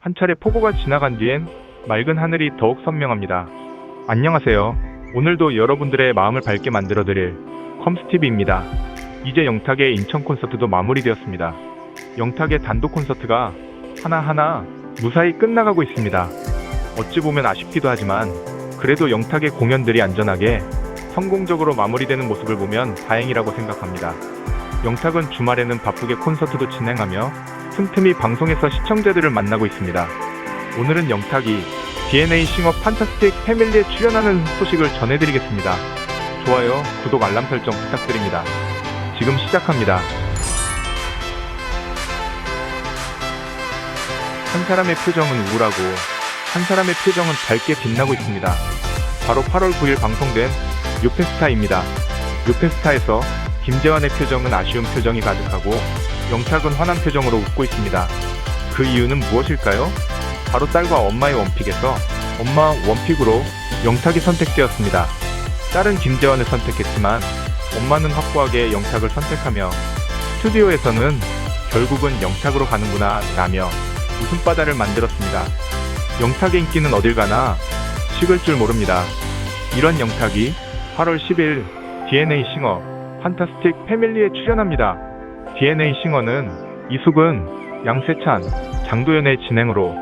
한 차례 폭우가 지나간 뒤엔 맑은 하늘이 더욱 선명합니다. 안녕하세요. 오늘도 여러분들의 마음을 밝게 만들어드릴 컴스티비입니다. 이제 영탁의 인천 콘서트도 마무리되었습니다. 영탁의 단독 콘서트가 하나하나 무사히 끝나가고 있습니다. 어찌 보면 아쉽기도 하지만 그래도 영탁의 공연들이 안전하게 성공적으로 마무리되는 모습을 보면 다행이라고 생각합니다. 영탁은 주말에는 바쁘게 콘서트도 진행하며 틈틈이 방송에서 시청자들을 만나고 있습니다. 오늘은 영탁이 DNA 싱어 판타스틱 패밀리에 출연하는 소식을 전해드리겠습니다. 좋아요, 구독, 알람 설정 부탁드립니다. 지금 시작합니다. 한 사람의 표정은 우울하고 한 사람의 표정은 밝게 빛나고 있습니다. 바로 8월 9일 방송된 유페스타입니다. 유페스타에서 김재환의 표정은 아쉬운 표정이 가득하고 영탁은 환한 표정으로 웃고 있습니다. 그 이유는 무엇일까요? 바로 딸과 엄마의 원픽에서 엄마 원픽으로 영탁이 선택되었습니다. 딸은 김재환을 선택했지만 엄마는 확고하게 영탁을 선택하며 스튜디오에서는 결국은 영탁으로 가는구나 라며 웃음바다를 만들었습니다. 영탁의 인기는 어딜 가나 식을 줄 모릅니다. 이런 영탁이 8월 10일 DNA 싱어 판타스틱 패밀리에 출연합니다. DNA 싱어는 이숙은, 양세찬, 장도연의 진행으로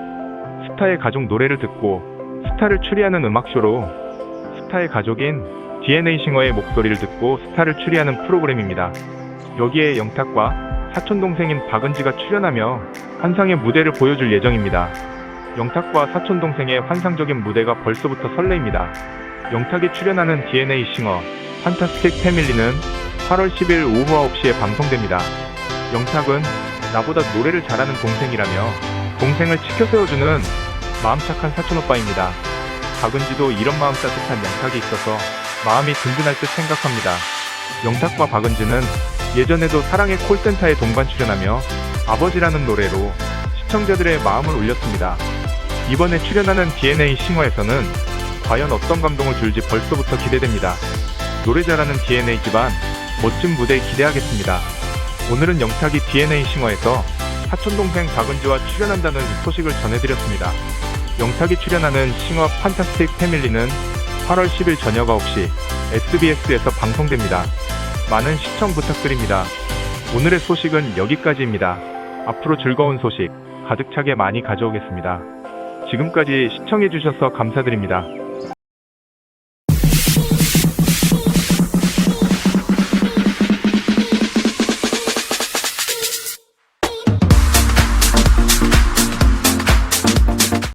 스타의 가족 노래를 듣고 스타를 추리하는 음악쇼로 스타의 가족인 DNA 싱어의 목소리를 듣고 스타를 추리하는 프로그램입니다. 여기에 영탁과 사촌 동생인 박은지가 출연하며 환상의 무대를 보여줄 예정입니다. 영탁과 사촌 동생의 환상적인 무대가 벌써부터 설레입니다. 영탁이 출연하는 DNA 싱어 판타스틱 패밀리는 8월 10일 오후 9시에 방송됩니다. 영탁은 나보다 노래를 잘하는 동생이라며 동생을 치켜 세워주는 마음 착한 사촌 오빠입니다. 박은지도 이런 마음 따뜻한 영탁이 있어서 마음이 든든할 듯 생각합니다. 영탁과 박은지는 예전에도 사랑의 콜센터에 동반 출연하며 아버지라는 노래로 시청자들의 마음을 울렸습니다. 이번에 출연하는 DNA 싱어에서는 과연 어떤 감동을 줄지 벌써부터 기대됩니다. 노래 잘하는 DNA 집안 멋진 무대 기대하겠습니다. 오늘은 영탁이 DNA 싱어에서 사촌동생 박은지와 출연한다는 소식을 전해드렸습니다. 영탁이 출연하는 싱어 판타스틱 패밀리는 8월 10일 저녁 9시 SBS에서 방송됩니다. 많은 시청 부탁드립니다. 오늘의 소식은 여기까지입니다. 앞으로 즐거운 소식 가득 차게 많이 가져오겠습니다. 지금까지 시청해주셔서 감사드립니다.